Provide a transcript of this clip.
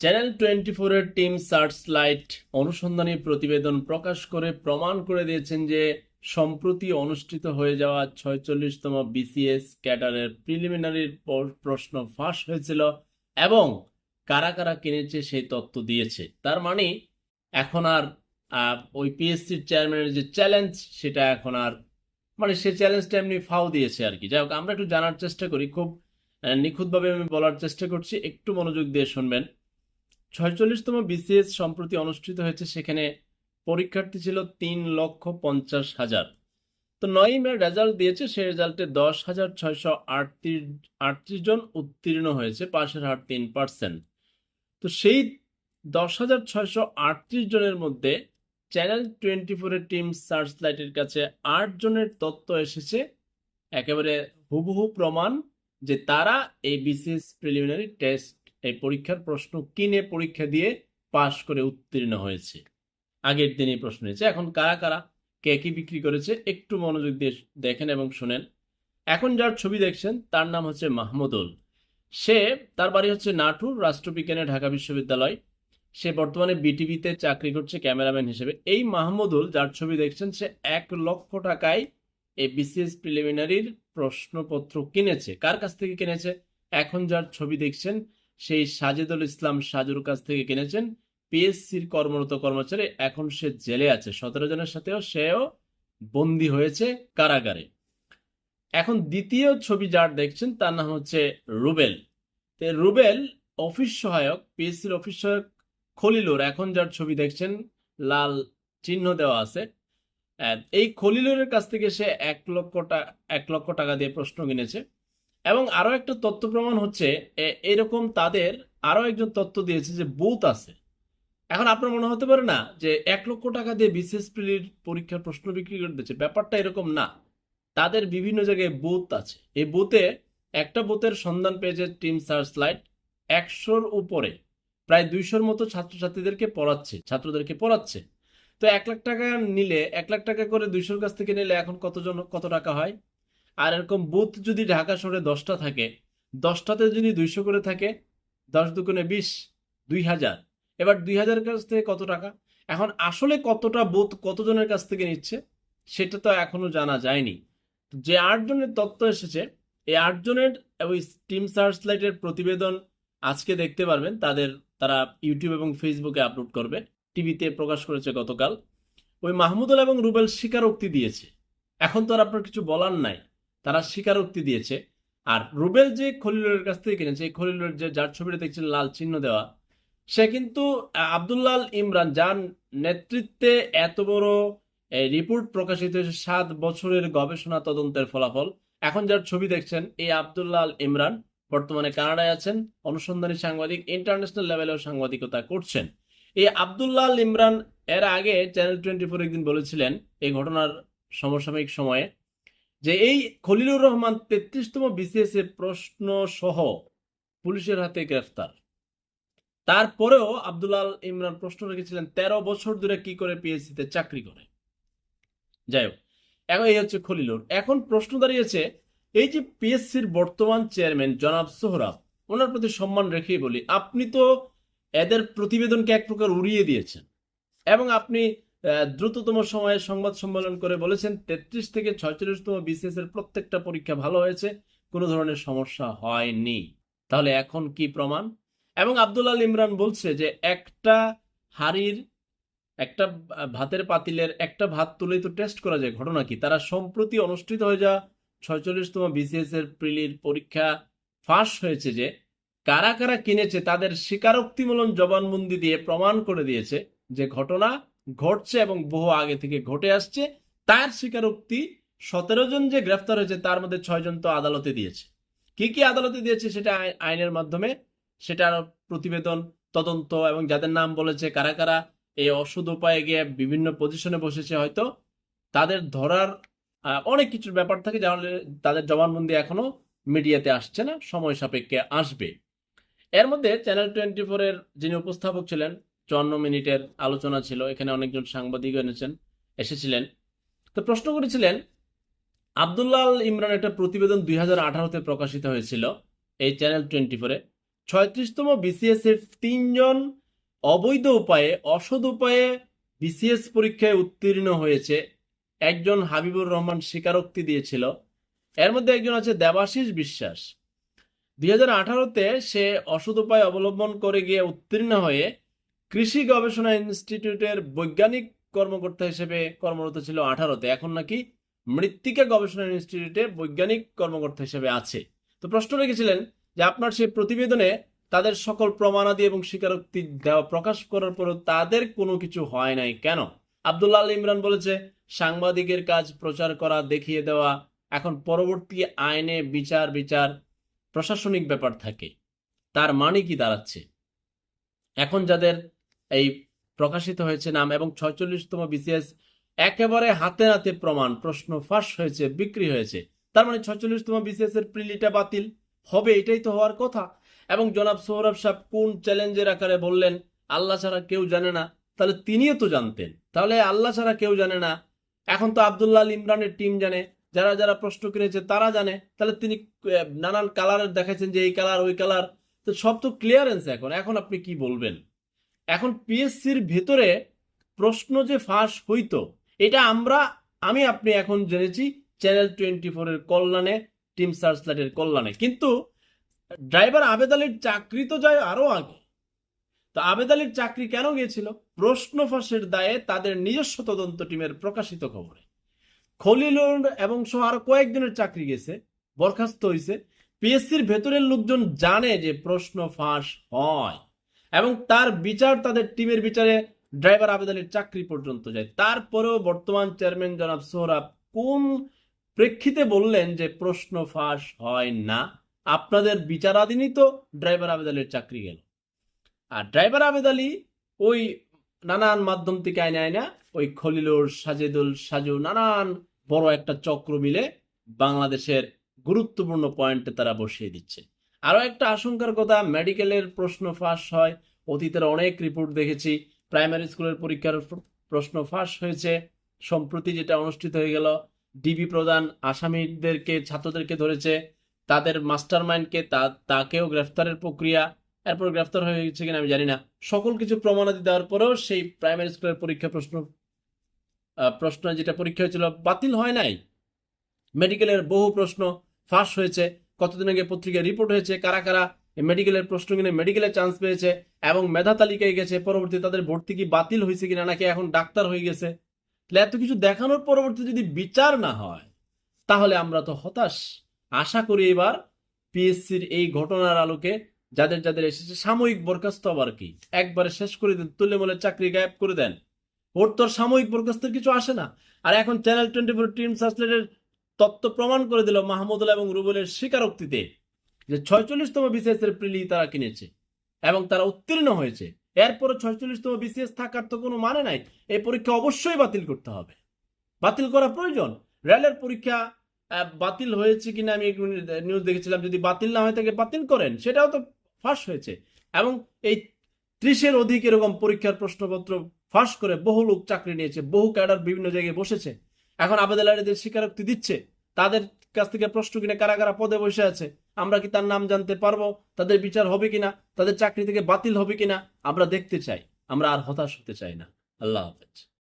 Channel twenty ফোরের team search light অনুসন্ধানী প্রতিবেদন প্রকাশ করে প্রমাণ করে দিয়েছেন যে সম্প্রতি অনুষ্ঠিত হয়ে যাওয়া ছয়চল্লিশতম বিসিএস ক্যাডারের প্রিলিমিনারির প্রশ্ন ফাঁস হয়েছিল এবং কারা কারা কিনেছে সেই তথ্য দিয়েছে। তার মানে এখন আর ওই পিএসসির চেয়ারম্যানের যে চ্যালেঞ্জ সেটা এখন আর মানে সে চ্যালেঞ্জটা এমনি ফাও দিয়েছে আর কি। যাই হোক আমরা একটু জানার চেষ্টা করি। খুব নিখুঁতভাবে আমি বলার চেষ্টা করছি। একটু মনোযোগ দিয়ে শুনবেন। ছয়চল্লিশতম বিসিএস সম্প্রতি অনুষ্ঠিত হয়েছে, সেখানে পরীক্ষার্থী ছিল তিন লক্ষ পঞ্চাশ হাজার। তো নয় মে রেজাল্ট দিয়েছে সেই রেজাল্টে দশ হাজার ছয়শো আটত্রিশ আটত্রিশ জন উত্তীর্ণ হয়েছে, পাশের হার তিন পার্সেন্ট তো সেই দশ হাজার ছয়শো আটত্রিশ জনের মধ্যে চ্যানেল টোয়েন্টি ফোরের টিম সার্চ লাইটের কাছে আট জনের তথ্য এসেছে, একেবারে হুবহু প্রমাণ যে তারা এই বিসিএস প্রিলিমিনারি টেস্ট এই পরীক্ষার প্রশ্ন কিনে পরীক্ষা দিয়ে পাশ করে উত্তীর্ণ হয়েছে? আগের দিনই প্রশ্ন হয়েছে এখন কারা কারা? কে কি বিক্রি করেছে? একটু মনোযোগ দিয়ে দেখেন এবং শুনেন। এখন যার ছবি দেখছেন, তার নাম হচ্ছে মাহমুদুল। সে, তার বাড়ি হচ্ছে নাটুর, রাষ্ট্রবিজ্ঞানে ঢাকা বিশ্ববিদ্যালয়। সে বর্তমানে বিটিভিতে চাকরি করছে ক্যামেরাম্যান হিসেবে। এই মাহমুদুল যার ছবি দেখছেন, সে এক লক্ষ টাকায় এই বিসিএস প্রিলিমিনারির প্রশ্নপত্র কিনেছে। কার কাছ থেকে কিনেছে? এখন যার ছবি দেখছেন সেই সাজেদুল ইসলাম সাজুর কাছ থেকে কিনেছেন। পিএসসির কর্মরত কর্মচারী এখন সে জেলে আছে। সতেরো জনের সাথেও সেও বন্দী হয়েছে কারাগারে। এখন দ্বিতীয় ছবি যার দেখছেন, তার নাম হচ্ছে রুবেল। তো রুবেল অফিস সহায়ক, পিএসসির অফিস সহায়ক খলিলুর। এখন যার ছবি দেখছেন, লাল চিহ্ন দেওয়া আছে। এই খলিলুরের কাছ থেকে সে এক লক্ষ টাকা এক লক্ষ টাকা দিয়ে প্রশ্ন কিনেছে। এবং আরও একটা তথ্য প্রমাণ হচ্ছে এরকম তাদের আরও একজন তথ্য দিয়েছে যে বুথ আছে। এখন আপনার মনে হতে পারে না যে এক লক্ষ টাকা দিয়ে প্রিলির পরীক্ষার প্রশ্ন বিক্রি করে দিচ্ছে ব্যাপারটা এরকম না। তাদের বিভিন্ন জায়গায় বুথ আছে। এই বুথে একটা বুথের সন্ধান পেয়েছে টিম সার্চ লাইট একশোর উপরে। প্রায় দুইশোর মতো ছাত্রছাত্রীদেরকে পড়াচ্ছে, ছাত্রদেরকে পড়াচ্ছে। তো এক লাখ টাকা নিলে, এক লাখ টাকা করে দুইশোর কাছ থেকে নিলে এখন কতজন, কত টাকা হয়? আর এরকম বুথ যদি ঢাকা শহরে দশটা থাকে, দশটাতে যদি দুইশো করে থাকে, দশ দুগুণে বিশ, দুই হাজার। এবার দুই হাজার কাছ থেকে কত টাকা? এখন আসলে কতটা বুথ কতজনের কাছ থেকে নিচ্ছে, সেটা তো এখনও জানা যায়নি। যে আটজনের তথ্য এসেছে, এই আটজনের ওই টিম সার্চ লাইটের প্রতিবেদন আজকে দেখতে পারবেন, তাদের তারা ইউটিউব এবং ফেসবুকে আপলোড করবে, টিভিতে প্রকাশ করেছে গতকাল। ওই মাহমুদুল এবং রুবেল স্বীকারোক্তি দিয়েছে। এখন তো আর আপনার কিছু বলার নাই। তারা স্বীকারোক্তি দিয়েছে। আর রুবেল যে খলিলের কাছ থেকে কিনেছে, এই খলিলের যে, যার ছবিটা দেখছেন, লাল চিহ্ন দেওয়া, সে কিন্তু আব্দুল্লাল ইমরান, যার নেতৃত্বে এত বড় রিপোর্ট প্রকাশিত হয়েছে সাত বছরের গবেষণা তদন্তের ফলাফল। এখন যার ছবি দেখছেন, এই আব্দুল্লাল ইমরান, বর্তমানে কানাডায় আছেন, অনুসন্ধানী সাংবাদিক, ইন্টারন্যাশনাল লেভেলেও সাংবাদিকতা করছেন। এই আব্দুল্লাল ইমরান, এর আগে চ্যানেল টোয়েন্টি ফোর একদিন বলেছিলেন, এই ঘটনার সমসাময়িক সময়ে যে এই খলিলুর রহমান তেত্রিশতম বিসিএস এ প্রশ্ন সহ পুলিশের হাতে গ্রেফতার। তারপরেও আব্দুল্লাল ইমরান প্রশ্ন রেখেছিলেন, তেরো বছর ধরে কি করে পিএসসি তে চাকরি করে? যাই হোক, এখন এই হচ্ছে খলিলুর। এখন প্রশ্ন দাঁড়িয়েছে, এই যে পিএসসির বর্তমান চেয়ারম্যান জনাব সোহরাব, ওনার প্রতি সম্মান রেখেই বলি, আপনি তো এদের প্রতিবেদনকে এক প্রকার উড়িয়ে দিয়েছেন এবং আপনি দ্রুততম সময়ে সংবাদ সম্মেলন করে বলেছেন, তেত্রিশ থেকে ছয়চল্লিশতম বিসিএস এর প্রত্যেকটা পরীক্ষা ভালো হয়েছে, কোনো ধরনের সমস্যা হয়নি। তাহলে এখন কি প্রমাণ? এবং আব্দুল আল ইমরান বলছে যে একটা হাড়ির, একটা ভাতের পাতিলের একটা ভাত তুলেই তো টেস্ট করা যায়, ঘটনা কি? তারা সম্প্রতি অনুষ্ঠিত হয়ে যা ছয়চল্লিশতম বিসিএস এর প্রিলির পরীক্ষা ফাঁস হয়েছে যে কারা কারা কিনেছে, তাদের স্বীকারোক্তিমূলক জবানবন্দি দিয়ে প্রমাণ করে দিয়েছে যে ঘটনা ঘটছে এবং বহু আগে থেকে ঘটে আসছে। তার স্বীকারোক্তি সতেরো জন যে গ্রেফতার হয়েছে, তার মধ্যে ছয় জন তো আদালতে দিয়েছে। কি কি আদালতে দিয়েছে সেটা আই- আইনের মাধ্যমে? সেটার প্রতিবেদন, তদন্ত এবং যাদের নাম বলেছে, কারা কারা এই অসুদ উপায়ে গিয়ে বিভিন্ন পজিশনে বসেছে হয়তো, তাদের ধরার অনেক কিছুর ব্যাপার থাকে যাহলে তাদের জবানবন্দি এখনও মিডিয়াতে আসছে না, সময় সাপেক্ষে আসবে। এর মধ্যে চ্যানেল টোয়েন্টি ফোরের যিনি উপস্থাপক ছিলেন চুয়ান্ন মিনিটের আলোচনা ছিল, এখানে অনেকজন সাংবাদিক এনেছেন, এসেছিলেন। তো প্রশ্ন করেছিলেন আবদুল্লাহ ইমরান একটা প্রতিবেদন দুই হাজার আঠারোতে প্রকাশিত হয়েছিল, এই চ্যানেল টোয়েন্টি ফোরে ছয়ত্রিশতম বিসিএস এর তিনজন অবৈধ উপায়ে, অসৎ উপায়ে বিসিএস পরীক্ষায় উত্তীর্ণ হয়েছে। একজন হাবিবুর রহমান স্বীকারোক্তি দিয়েছিল। এর মধ্যে একজন আছে দেবাশিস বিশ্বাস। দুই হাজার আঠারোতে সে অসৎ উপায় অবলম্বন করে গিয়ে উত্তীর্ণ হয়ে কৃষি গবেষণা ইনস্টিটিউটের বৈজ্ঞানিক কর্মকর্তা হিসেবে কর্মরত ছিল আঠারোতে। এখন নাকি মৃত্তিকা গবেষণা ইনস্টিটিউটে বৈজ্ঞানিক কর্মকর্তা হিসেবে আছে। তো প্রশ্ন রেখেছিলেন যে আপনার সেই প্রতিবেদনে তাদের সকল প্রমাণাদি এবং স্বীকারোক্তি দেওয়া প্রকাশ করার পরও তাদের কোনো কিছু হয় নাই কেন? আব্দুল্লাহ আল ইমরান বলেছে, সাংবাদিকের কাজ প্রচার করা, দেখিয়ে দেওয়া, এখন পরবর্তী আইনে বিচার বিচার, প্রশাসনিক ব্যাপার থাকে। তার মানে কি দাঁড়াচ্ছে? এখন যাদের এই প্রকাশিত হয়েছে নাম এবং ছয়চল্লিশতম বিসিএস একেবারে হাতে হাতে প্রমাণ, প্রশ্ন ফাঁস হয়েছে, বিক্রি হয়েছে। তার মানে ছয়চল্লিশতম বিসিএস এর প্রিলিটা বাতিল। হবে এটাই তো হওয়ার কথা। এবং জনাব সৌরভ সাহেব কোন চ্যালেঞ্জের আকারে বললেন, আল্লাহ ছাড়া কেউ জানে না। তাহলে তিনিও তো জানতেন। তাহলে আল্লাহ ছাড়া কেউ জানে না। এখন তো আবদুল্লাহ ইমরানের টিম জানে, যারা যারা প্রশ্ন কিনেছে তারা জানে। তাহলে তিনি নানান কালারের দেখাচ্ছেন যে এই কালার, ওই কালার। তো সব তো ক্লিয়ারেন্স এখন। এখন আপনি কি বলবেন? এখন পিএসসির ভেতরে প্রশ্ন যে ফাঁস হইতো, এটা আমরা, আমি আপনি এখন জেনেছি চ্যানেল টোয়েন্টি ফোরের কল্যাণে টিম সার্চ লাইটের কল্যাণে। কিন্তু ড্রাইভার আবেদ আলীর চাকরি তো যায় আরও আগে। তো আবেদ আলীর চাকরি কেন গিয়েছিল? প্রশ্ন ফাঁসের দায়ে তাদের নিজস্ব তদন্ত টিমের প্রকাশিত খবরে। খলিলুর এবং সহ আরও কয়েকজনের চাকরি গেছে, বরখাস্ত হয়েছে পিএসসির ভেতরের লোকজন জানে যে প্রশ্ন ফাঁস হয়। এবং তার বিচার তাদের টিমের বিচারে ড্রাইভার আবেদ আলীর চাকরি পর্যন্ত যায়। তারপরেও বর্তমান চেয়ারম্যান জনাব সোহরাব কোন প্রেক্ষিতে বললেন যে প্রশ্ন ফাঁস হয় না? আপনাদের বিচারাধীনই তো ড্রাইভার আবেদ আলীর চাকরি গেল। আর ড্রাইভার আবেদ আলী ওই নানান মাধ্যম থেকে আইনে আয়না ওই খলিলুর, সাজেদুল, সাজু, নানান বড় একটা চক্র মিলে বাংলাদেশের গুরুত্বপূর্ণ পয়েন্টে তারা বসিয়ে দিচ্ছে। আরও একটা আশঙ্কার কথা, মেডিকেলের প্রশ্ন ফাঁস হয়। অতীতের অনেক রিপোর্ট দেখেছি। প্রাইমারি স্কুলের পরীক্ষার প্রশ্ন ফাঁস হয়েছে। সম্প্রতি যেটা অনুষ্ঠিত হয়ে গেল ডিবি প্রধান আসামিদেরকে, ছাত্রদেরকে ধরেছে। তাদের মাস্টার মাইন্ডকে তাকেও গ্রেফতারের প্রক্রিয়া। এরপর গ্রেফতার হয়ে গেছে কিনা আমি জানি না। সকল কিছু প্রমাণাদি দেওয়ার পরেও সেই প্রাইমারি স্কুলের পরীক্ষা প্রশ্ন প্রশ্ন যেটা পরীক্ষা হয়েছিল বাতিল হয় নাই। মেডিকেলের বহু প্রশ্ন ফাঁস হয়েছে। কতদিন আগে পত্রিকায় রিপোর্ট হয়েছে, কারা কারা মেডিকেলের প্রশ্ন কিনে মেডিকেলের চান্স পেয়েছে এবং মেধা তালিকায় গেছে, পরবর্তী তাদের ভর্তি কি বাতিল হয়েছে কিনা নাকি এখন ডাক্তার হয়ে গেছে? তাহলে এত কিছু দেখানোর পরবর্তী যদি বিচার না হয়, তাহলে আমরা তো হতাশ। আশা করি এবার পিএসসির এই ঘটনার আলোকে যাদের যাদের এসেছে, সাময়িক বরখাস্ত আবার কি? একবারে শেষ করে দেন তুলে মলে চাকরি গায়েব করে দেন। ওর তোর সাময়িক বরখাস্তের কিছু আসে না। আর এখন চ্যানেল টোয়েন্টি ফোর টিম সার্চলেটের তত্ত্ব প্রমাণ করে দিল মাহমুদুল্লাহ এবং রুবেলের স্বীকারোক্তিতে যে ছয়চল্লিশতম বিসিএস এর প্রিলি তারা কিনেছে এবং তারা উত্তীর্ণ হয়েছে। এরপরে ছয়চল্লিশতম বিসিএস থাকার তো কোনো মানে নাই। এই পরীক্ষা অবশ্যই বাতিল করতে হবে। বাতিল করা প্রয়োজন। রেলের পরীক্ষা বাতিল হয়েছে কিনা আমি নিউজ দেখেছিলাম। যদি বাতিল না হয়ে থাকে বাতিল করেন, সেটাও তো ফাঁস হয়েছে। এবং এই ত্রিশের অধিক এরকম পরীক্ষার প্রশ্নপত্র ফাঁস করে বহু লোক চাকরি নিয়েছে, বহু ক্যাডার বিভিন্ন জায়গায় বসেছে। এখন আবেদনের স্বীকারোক্তি দিচ্ছে। তাদের কাছ থেকে প্রশ্ন কিনে কারা কারা পদে বসে আছে? আমরা কি তার নাম জানতে পারব? তাদের বিচার হবে কিনা? তাদের চাকরি থেকে বাতিল হবে কিনা? আমরা দেখতে চাই। আমরা আর হতাশ হতে চাই না। আল্লাহ হাফেজ।